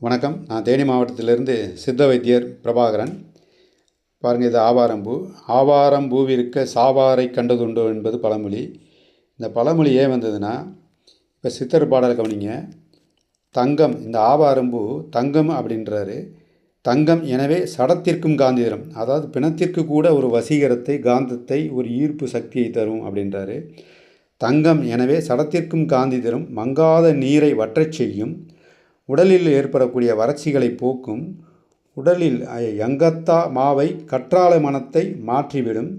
வணக்கம். நான் தேனி மாவட்டத்திலிருந்து சித்த வைத்தியர் பிரபாகரன். பாருங்கள் இது ஆவாரம்பூ. ஆவாரம்பூவிற்க சாவாரை கண்டதுண்டோ என்பது பழமொழி. இந்த பழமொழி ஏன் வந்ததுன்னா இப்போ சித்தர் பாடல் கவனிங்க. தங்கம் இந்த ஆவாரம்பூ தங்கம் அப்படின்றாரு. தங்கம் எனவே சடத்திற்கும் காந்திரம் அதாவது பிணத்திற்கு கூட ஒரு வசீகரத்தை காந்தத்தை ஒரு ஈர்ப்பு சக்தியை தரும் அப்படின்றாரு. தங்கம் எனவே சடத்திற்கும் காந்தி தரும் மங்காத நீரை வற்றச் செய்யும். உடலில் ஏற்படக்கூடிய வறட்சிகளை போக்கும் உடலில் யங்கத்தா மாவை கற்றாழை மனத்தை மாற்றிவிடும்.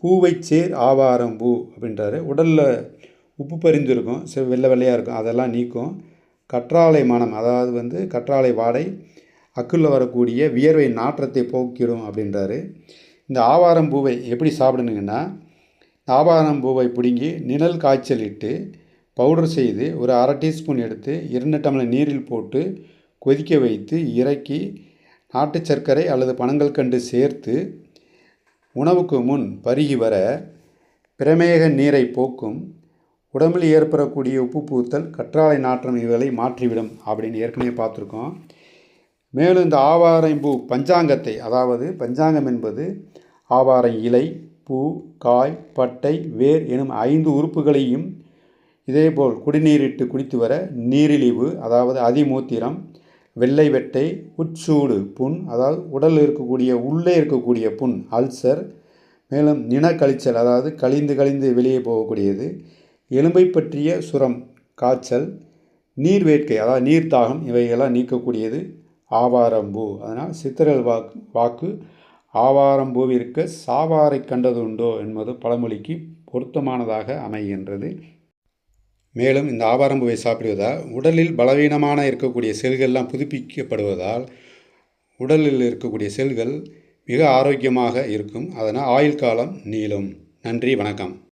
பூவைச் சேர் ஆவாரம் பூ அப்படின்றாரு. உடலில் உப்பு பறிஞ்சிருக்கும் சில வெள்ளை வெள்ளையாக இருக்கும் அதெல்லாம் நீக்கும். கற்றாழை மனம் அதாவது வந்து கற்றாழை வாடை அக்குள்ள வரக்கூடிய வியர்வை நாற்றத்தை போக்கிடும் அப்படின்றாரு. இந்த ஆவாரம் பூவை எப்படி சாப்பிடணுங்கன்னா ஆவாரம் பூவை பிடுங்கி நிழல் காய்ச்சல் இட்டு பவுடர் செய்து ஒரு அரை டீஸ்பூன் எடுத்து இரண்டு டம்ளர் நீரில் போட்டு கொதிக்க வைத்து இறக்கி நாட்டு சர்க்கரை அல்லது பனங்கல்கண்டு சேர்த்து உணவுக்கு முன் பருகி வர பிரமேக நீரை போக்கும். உடம்பில் ஏற்படக்கூடிய உப்பு பூத்தல் கற்றாழை நாற்றம் இவர்களை மாற்றிவிடும் அப்படின்னு ஏற்கனவே பார்த்துருக்கோம். மேலும் இந்த ஆவாரம்பூ பஞ்சாங்கத்தை அதாவது பஞ்சாங்கம் என்பது ஆவாரம் இலை பூ காய் பட்டை வேர் எனும் ஐந்து உறுப்புகளையும் இதேபோல் குடிநீரிட்டு குடித்து வர நீரிழிவு அதாவது அதிமூத்திரம் வெள்ளை வெட்டை உட்சூடு புண் அதாவது உடலில் இருக்கக்கூடிய உள்ளே இருக்கக்கூடிய புண் அல்சர் மேலும் நினக்கழிச்சல் அதாவது கழிந்து கழிந்து வெளியே போகக்கூடியது எலும்பை பற்றிய சுரம் காய்ச்சல் நீர் வேட்கை அதாவது நீர் தாகம் இவையெல்லாம் நீக்கக்கூடியது ஆவாரம்பூ. அதனால் சித்திரல் வாக்கு வாக்கு ஆவாரம்பூவிற்கு சாவாரை கண்டதுண்டோ என்பது பழமொழிக்கு பொருத்தமானதாக அமைகின்றது. மேலும் இந்த ஆவாரம்பூவை சாப்பிடுவதால் உடலில் பலவீனமான இருக்கக்கூடிய செல்கள்லாம் புதுப்பிக்கப்படுவதால் உடலில் இருக்கக்கூடிய செல்கள் மிக ஆரோக்கியமாக இருக்கும். அதனால் ஆயுள் காலம் நீளும். நன்றி வணக்கம்.